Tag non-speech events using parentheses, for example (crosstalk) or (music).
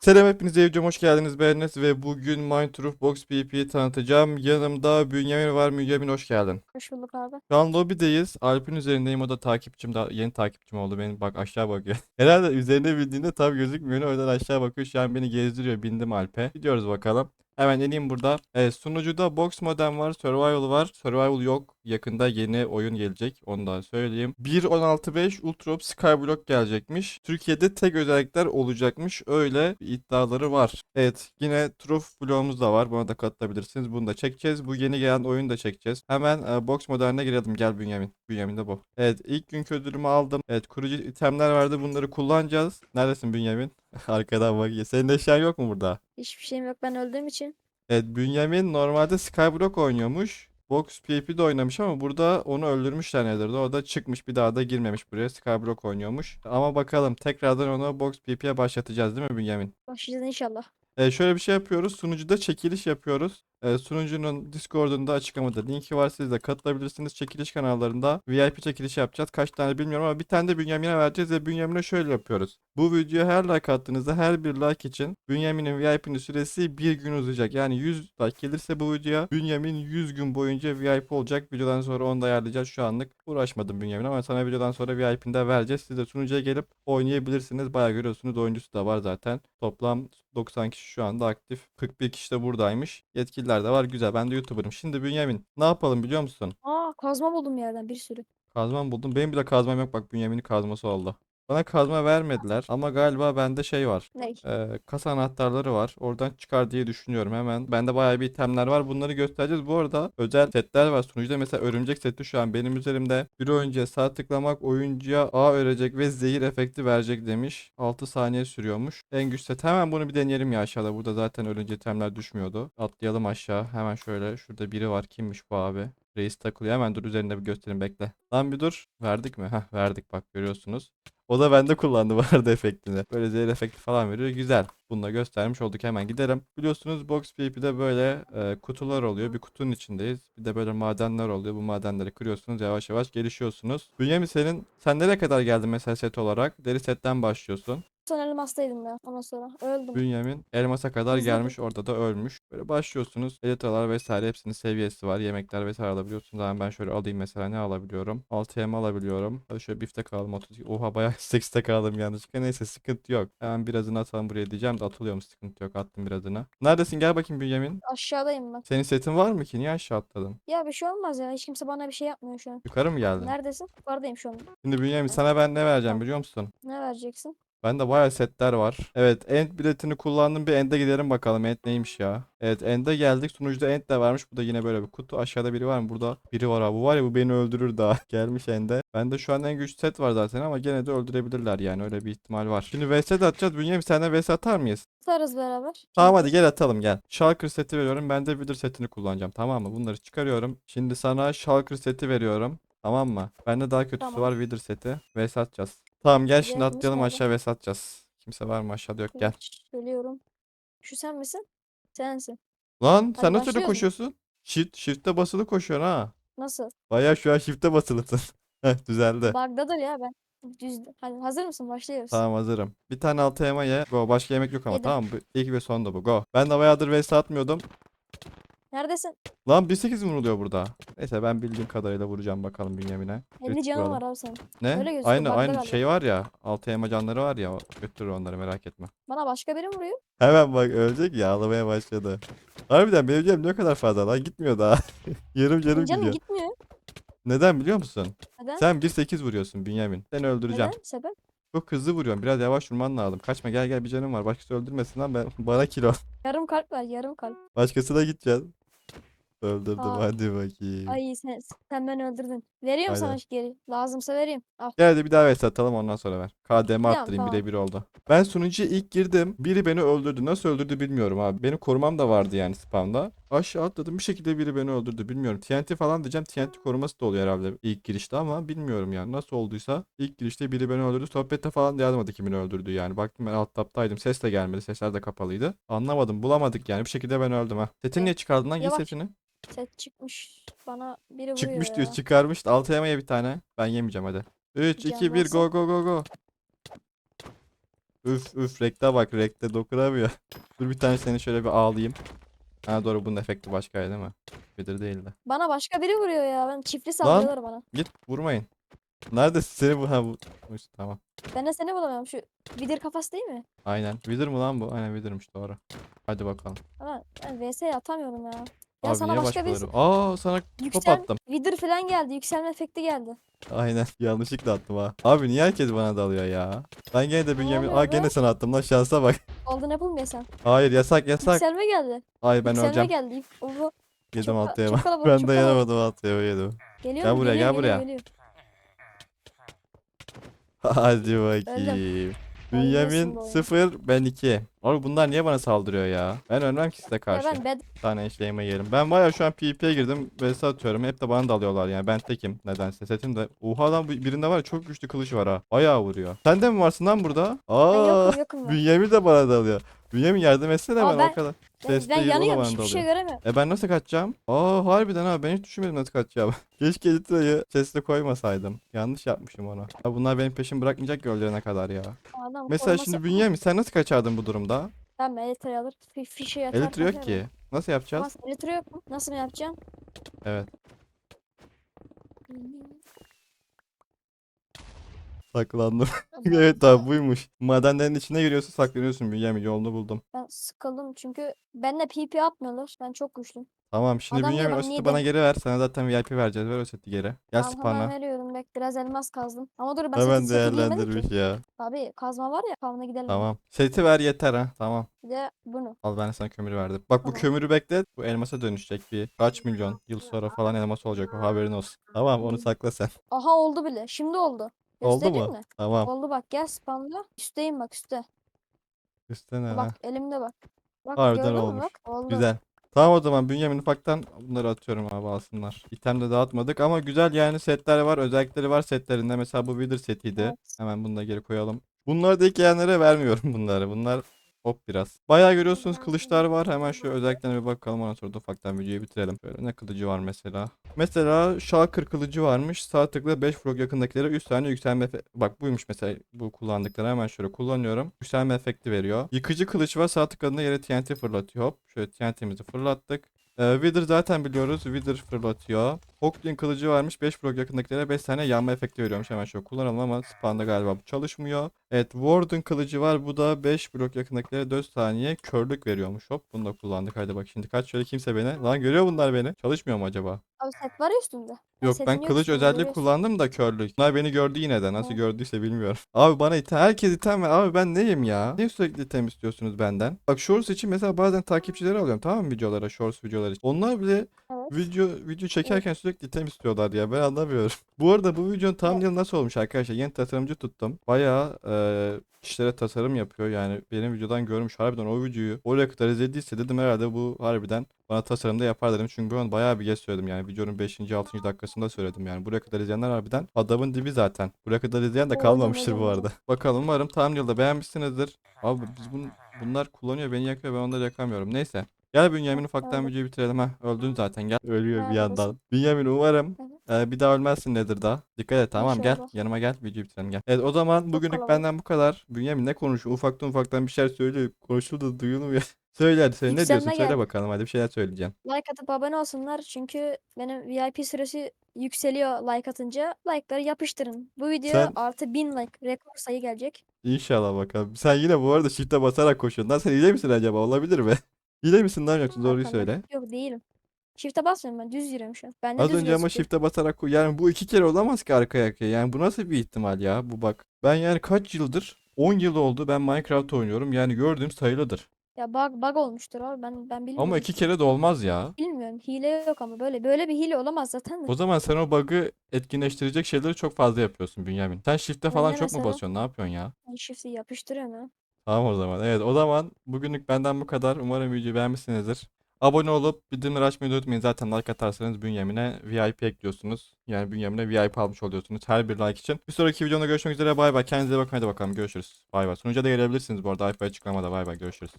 Selam hepinize evcim hoş geldiniz beğendiniz ve bugün Minecraft Box PvP'yi tanıtacağım. Yanımda Bünyamin var. Bünyamin hoş geldin. Hoş bulduk abi. Şu an lobideyiz. Alp'in üzerindeyim. O da takipçim. Daha yeni takipçim oldu benim. Bak aşağı bakıyor. (laughs) Herhalde üzerine bindiğinde tam gözükmüyor. O yüzden aşağı bakıyor. Şu an beni gezdiriyor. Bindim Alp'e. Gidiyoruz bakalım. Hemen ineyim burada. Evet, sunucuda Box Modern var, Survival var. Survival yok. Yakında yeni oyun gelecek. Onu da söyleyeyim. 1.16.5 Ultra Skyblock gelecekmiş. Türkiye'de tek özellikler olacakmış. Öyle iddiaları var. Evet, yine Truth bloğumuz da var. Buna da katılabilirsiniz. Bunu da çekeceğiz. Bu yeni gelen oyunu da çekeceğiz. Hemen e, Box Modern'e girelim. Gel Bünyamin. Bünyamin de bu. Evet, ilk günkü ödülümü aldım. Evet, kurucu itemler vardı. Bunları kullanacağız. Neredesin Bünyamin? (laughs) Arkadan bak. Senin eşyan yok mu burada? Hiçbir şeyim yok ben öldüğüm için. Evet Bünyamin normalde Skyblock oynuyormuş. Box PvP'de oynamış ama burada onu öldürmüşler Nether'da. O da çıkmış bir daha da girmemiş buraya. Skyblock oynuyormuş. Ama bakalım tekrardan onu Box PvP'ye başlatacağız değil mi Bünyamin? Başlayacağız inşallah. Ee, şöyle bir şey yapıyoruz. Sunucuda çekiliş yapıyoruz. Ee, sunucunun Discord'unda açıklamada linki var. Siz de katılabilirsiniz. Çekiliş kanallarında VIP çekiliş yapacağız. Kaç tane bilmiyorum ama bir tane de Bünyamin'e vereceğiz ve Bünyamin'e şöyle yapıyoruz. Bu videoya her like attığınızda her bir like için Bünyamin'in VIP'nin süresi bir gün uzayacak. Yani 100 like gelirse bu videoya Bünyamin 100 gün boyunca VIP olacak. Videodan sonra onu da ayarlayacağız. Şu anlık uğraşmadım Bünyamin ama sana videodan sonra VIP'ini de vereceğiz. Siz de sunucuya gelip oynayabilirsiniz. Bayağı görüyorsunuz oyuncusu da var zaten. Toplam 90 kişi şu anda aktif. 41 kişi de buradaymış. Yetkililer de var. Güzel. Ben de YouTuber'ım. Şimdi Bünyamin ne yapalım biliyor musun? Aa kazma buldum yerden bir sürü. Kazmam buldum. Benim bile kazmam yok. Bak Bünyamin'in kazması oldu. Bana kazma vermediler ama galiba bende şey var. Ney? Ee, kasa anahtarları var. Oradan çıkar diye düşünüyorum hemen. Bende bayağı bir itemler var. Bunları göstereceğiz. Bu arada özel setler var sunucuda. Mesela örümcek seti şu an benim üzerimde. Bir oyuncuya sağ tıklamak oyuncuya ağ örecek ve zehir efekti verecek demiş. 6 saniye sürüyormuş. En güç set. Hemen bunu bir deneyelim ya aşağıda. Burada zaten ölünce itemler düşmüyordu. Atlayalım aşağı. Hemen şöyle. Şurada biri var. Kimmiş bu abi? Reis takılıyor. Hemen dur üzerinde bir göstereyim bekle. Lan bir dur. Verdik mi? Heh verdik bak görüyorsunuz. O da bende kullandı (laughs) bu arada efektini. Böyle zehir efekti falan veriyor. Güzel. Bunu da göstermiş olduk. Hemen gidelim. Biliyorsunuz Box PvP'de böyle e, kutular oluyor. Bir kutunun içindeyiz. Bir de böyle madenler oluyor. Bu madenleri kırıyorsunuz. Yavaş yavaş gelişiyorsunuz. Bünyamin senin sen nereye kadar geldin mesela set olarak? Deri setten başlıyorsun. Son elmastaydım ben ondan sonra. Öldüm. Bünyamin elmasa kadar Hızlı gelmiş. Orada da ölmüş. Böyle başlıyorsunuz. Elitalar vesaire hepsinin seviyesi var. Yemekler vesaire alabiliyorsunuz. Hemen ben şöyle alayım mesela ne alabiliyorum? 6 yem alabiliyorum. Hadi şöyle biftek alalım. 32. Oha bayağı (laughs) 8 aldım yanlışlıkla. Neyse sıkıntı yok. Hemen birazını atalım buraya diyeceğim de atılıyormuş sıkıntı yok. Attım birazını. Neredesin? Gel bakayım Bünyamin. Aşağıdayım ben. Senin setin var mı ki? Niye aşağı atladın? Ya bir şey olmaz ya. Hiç kimse bana bir şey yapmıyor şu an. Yukarı mı geldin? Neredesin? Yukarıdayım şu an. Şimdi Bünyamin sana ben ne vereceğim biliyor musun? Ne vereceksin? Bende bayağı setler var. Evet end biletini kullandım. Bir end'e gidelim bakalım. End neymiş ya? Evet end'e geldik. Sunucuda end de varmış. Bu da yine böyle bir kutu. Aşağıda biri var mı? Burada biri var abi. Bu var ya bu beni öldürür daha. (laughs) Gelmiş end'e. Bende şu an en güçlü set var zaten ama gene de öldürebilirler yani. Öyle bir ihtimal var. Şimdi vs de atacağız. Bünyamin senden vs atar mıyız? Tutarız beraber. Tamam hadi gel atalım gel. Shulker seti veriyorum. Ben de Wither setini kullanacağım. Tamam mı? Bunları çıkarıyorum. Şimdi sana Shulker seti veriyorum. Tamam mı? Bende daha kötüsü Tamam. var. Wither seti. Vs atacağız. Tamam gel şimdi Diğerimiz atlayalım nerede? aşağı vs atacağız. Kimse var mı aşağıda yok gel. Söylüyorum. Şu sen misin? Sensin. Lan sen nasıl öyle başlıyoruz mu? koşuyorsun? Shift, shift'e basılı koşuyorsun ha. Nasıl? Bayağı şu an shift'e basılısın. (laughs) Heh düzeldi. Bug'dadır ya ben. Düz... Hadi hazır mısın? Başlıyoruz. Tamam hazırım. Bir tane altı yema ye. Go. Başka yemek yok ama Yedim. tamam mı? İlk ve son da bu. Go. Ben de bayağıdır vs atmıyordum. Neredesin? Lan 1.8 vuruluyor burada. Neyse ben bildiğim kadarıyla vuracağım bakalım Bünyamin'e. 50 Götür canım var abi senin. Ne? Öyle gözüküyor, Aynı aynı galiba. şey var ya. Altı yema canları var ya. Götürür onları merak etme. Bana başka biri vuruyor. Hemen bak ölecek ya ağlamaya başladı. Harbiden benim canım ne kadar fazla lan gitmiyor daha. (laughs) Yarım canım Benim canım gidiyor. gitmiyor. Neden biliyor musun? Neden? Sen 1.8 vuruyorsun Bünyamin. Seni öldüreceğim. Neden? Sebep? Çok hızlı vuruyorsun. Biraz yavaş vurman lazım. Kaçma gel gel bir canım var. Başkası öldürmesin lan ben (laughs) bana kilo. Yarım kalp var yarım kalp. Başkasına gideceğiz. Öldürdüm Aa. hadi bakayım. Ay sen, sen beni öldürdün. Veriyorum sana Aynen. geri. Lazımsa vereyim. Al. Gel hadi bir daha vs atalım ondan sonra ver. KDM arttırayım tamam. birebir oldu. Ben sunucuya ilk girdim. Biri beni öldürdü. Nasıl öldürdü bilmiyorum abi. Benim korumam da vardı yani spamda. Aşağı atladım bir şekilde biri beni öldürdü bilmiyorum. TNT falan diyeceğim. TNT koruması da oluyor herhalde ilk girişte ama bilmiyorum yani. Nasıl olduysa ilk girişte biri beni öldürdü. Sohbette falan da yazmadı kimin öldürdüğü yani. Baktım ben alt taptaydım. Ses de gelmedi. Sesler de kapalıydı. Anlamadım. Bulamadık yani. Bir şekilde ben öldüm ha. Setini niye çıkardın lan? Giy Yavaş. setini. Set çıkmış. Bana biri vuruyor Çıkmış ya. diyor. Çıkarmış. Altı yemeye bir tane. Ben yemeyeceğim hadi. 3, Can 2, 1 varsa- go go go go. Üf üf rekte bak rekte dokunamıyor. (laughs) Dur bir tane seni şöyle bir ağlayayım. Ha doğru bunun efekti başkaydı değil mi? Wither değildi. Bana başka biri vuruyor ya. Ben çiftli saldırıyorlar bana. Git vurmayın. Neredesin seni bu? Ha bu. tamam. Ben de seni bulamıyorum. Şu vidir kafası değil mi? Aynen. Wither mı lan bu? Aynen Wither'mış doğru. Hadi bakalım. Ama ben VS atamıyorum ya. Ya Abi sana niye başka bir başkaları? Aa sana top yüksel attım. vidir falan geldi. Yükselme efekti geldi. Aynen. (laughs) Yanlışlıkla attım ha. Abi niye herkes bana dalıyor ya? Ben gene de Bünyamin. oluyor Aa gene sana attım lan şansa bak. Golden Apple mı yesen? Hayır yasak yasak. Yükselme geldi. Hayır ben Yükselme öleceğim. geldi. Oho. Yedim Çok- atlayamam. çok kalabalık, (laughs) Ben çok dayanamadım atlayamadım. Geliyor Gel mu? buraya, Geliyor, gel geliyor, buraya. geliyor. (laughs) Hadi bakayım. Bünyamin oyun. 0 ben 2. Abi bunlar niye bana saldırıyor ya? Ben ölmem ki size Ya karşı. ben bed Bir tane eşleğime yerim. Ben bayağı şu an PvP'ye girdim. Vs atıyorum. Hep de bana dalıyorlar yani. Ben tekim nedense. Setim de. Oha lan bu birinde var ya çok güçlü kılıç var ha. Bayağı vuruyor. Sen de mi varsın lan burada? Aa, yokum yokum ben. Bünyamin de bana dalıyor. Bünyamin yardım etsene bana ben- o kadar. Ben, Sesli ben yıl o da yanıyorum. bana Hiçbir şey göremiyorum. E ben nasıl kaçacağım? Aa harbiden ha ben hiç düşünmedim nasıl kaçacağım. (laughs) Keşke Litra'yı sesli koymasaydım. Yanlış yapmışım onu. Ya bunlar benim peşimi bırakmayacak ki öldürene kadar ya. Adam Mesela koruması- şimdi Bünyamin sen nasıl kaçardın bu durumda? Ben Elytra'yı alır. fi- Fişeyi atar. Elitra yok kaçarım. ki. Nasıl yapacağız? Elytra yok mu? Nasıl mı yapacağım? Evet. Saklandım. (laughs) (laughs) evet abi buymuş. Madenlerin içine giriyorsun saklanıyorsun Bünyamin yolunu buldum. Ben sıkıldım çünkü benimle PP atmıyorlar. Ben çok güçlüyüm. Tamam şimdi Adam Bünyamin o seti bana geri ver. Sana zaten VIP vereceğiz. Ver o seti geri. Gel Tamam, hemen veriyorum. Bek biraz elmas kazdım. Ama dur ben Hemen seti, değerlendirmiş ya. Abi kazma var ya kavuna gidelim. Tamam. Seti ver yeter ha. Tamam. Bir de bunu. Al ben sana kömür verdim. Bak bu Tamam. kömürü beklet. Bu elmasa dönüşecek bir kaç milyon yıl sonra falan elmas olacak. O haberin olsun. Tamam onu sakla sen. Aha oldu bile. Şimdi oldu. Oldu Göstereyim mu? mi? Tamam. Oldu bak gel spamla. Üstteyim bak üstte. Üstte ne Bak elimde bak. Bak Harbiden gördün mü olmuş. bak? Oldu. Güzel. Tamam o zaman Bünyamin ufaktan bunları atıyorum abi alsınlar. İtem de dağıtmadık ama güzel yani setler var. Özellikleri var setlerinde. Mesela bu Wither setiydi. Evet. Hemen bunu da geri koyalım. Bunları da ekleyenlere vermiyorum (laughs) bunları. Bunlar hop biraz. Bayağı görüyorsunuz kılıçlar var. Hemen şu özelliklerine bir bakalım. Ondan sonra da ufaktan videoyu bitirelim. Böyle ne kılıcı var mesela. Mesela Shulker kılıcı varmış. Sağ tıkla 5 blok yakındakilere 3 tane yükselme Bak buymuş mesela bu kullandıkları. Hemen şöyle kullanıyorum. Yükselme efekti veriyor. Yıkıcı kılıç var. Sağ tıkladığında yere TNT fırlatıyor. Hop. Şöyle TNT'mizi fırlattık. Ee, Wither zaten biliyoruz. Wither fırlatıyor. Hoglin kılıcı varmış. 5 blok yakındakilere 5 tane yanma efekti veriyormuş. Hemen şöyle kullanalım ama spawn'da galiba bu çalışmıyor. Evet Warden kılıcı var. Bu da 5 blok yakındakilere 4 saniye körlük veriyormuş. Hop bunu da kullandık. Hadi bak şimdi kaç şöyle kimse beni. Lan görüyor bunlar beni. Çalışmıyor mu acaba? Abi set var ya üstünde. Yok setin ben kılıç özelliği görüyorsun. kullandım da körlük. Bunlar beni gördü yine de. Nasıl Hı. gördüyse bilmiyorum. (laughs) Abi bana item, herkes item ver. Abi ben neyim ya? Niye sürekli item istiyorsunuz benden? Bak shorts için mesela bazen takipçileri alıyorum tamam mı videolara, shorts videoları için. Onlar bile. Video video çekerken sürekli item istiyorlar ya. Ben anlamıyorum. (laughs) Bu arada bu videonun thumbnail nasıl olmuş arkadaşlar? Yeni tasarımcı tuttum. Bayağı eee kişilere tasarım yapıyor. Yani benim videodan görmüş. Harbiden o videoyu oraya kadar izlediyse dedim herhalde bu harbiden bana tasarımda yapar dedim. Çünkü ben bayağı bir geç söyledim yani. Videonun 5. 6. dakikasında söyledim yani. Buraya kadar izleyenler harbiden adamın dibi zaten. Buraya kadar izleyen de kalmamıştır bu arada. (laughs) Bakalım umarım thumbnail'da beğenmişsinizdir. Abi biz bun, bunlar kullanıyor beni yakıyor ben onları yakamıyorum. Neyse. Gel Bünyamin ufaktan videoyu bitirelim ha. Öldün zaten gel. Ölüyor bir yandan. Bünyamin umarım e, bir daha ölmezsin nedir daha. Dikkat et tamam gel. Yanıma gel videoyu bitirelim gel. Evet o zaman bugünlük benden bu kadar. Bünyamin ne konuşuyor? Ufaktan ufaktan bir şeyler söylüyor. Konuşuldu duyulmuyor. (laughs) Söyle hadi söyle ne Yükselme diyorsun? Söyle bakalım hadi bir şeyler söyleyeceğim. Like atıp abone olsunlar çünkü benim VIP süresi yükseliyor like atınca. Like'ları yapıştırın. Bu videoya Sen- artı 1000 like rekor sayı gelecek. İnşallah bakalım. Sen yine bu arada shift'e basarak koşuyorsun. Lan sen hile misin acaba? Olabilir mi? (laughs) Hile misin lan yoksa doğruyu Bakalım. söyle. Yok değilim. Shift'e basmıyorum ben düz yürüyorum şu an. Ben de Az düz önce ama gözüküyor. shift'e basarak koy. Yani bu iki kere olamaz ki arka arkaya. Yani bu nasıl bir ihtimal ya? Bu bak. Ben yani kaç yıldır? 10 yıl oldu ben Minecraft oynuyorum. Yani gördüğüm sayılıdır. Ya bug, bug olmuştur abi ben ben bilmiyorum. Ama iki kere de olmaz ya. Bilmiyorum. Hile yok ama böyle böyle bir hile olamaz zaten de. O zaman sen o bug'ı etkinleştirecek şeyleri çok fazla yapıyorsun Bünyamin. Sen shift'e Ben falan çok mu basıyorsun? Ne yapıyorsun ya? Ben shift'i yapıştırıyorum ya. Tamam o zaman. Evet o zaman bugünlük benden bu kadar. Umarım videoyu beğenmişsinizdir. Abone olup bildirimleri açmayı unutmayın. Zaten like atarsanız Bünyamin'e VIP ekliyorsunuz. Yani Bünyamin'e VIP almış oluyorsunuz her bir like için. Bir sonraki videoda görüşmek üzere. Bay bay. Kendinize bakın. Hadi bakalım görüşürüz. Bay bay. Sunucuya da gelebilirsiniz bu arada. IP açıklamada. Bay bay. Görüşürüz.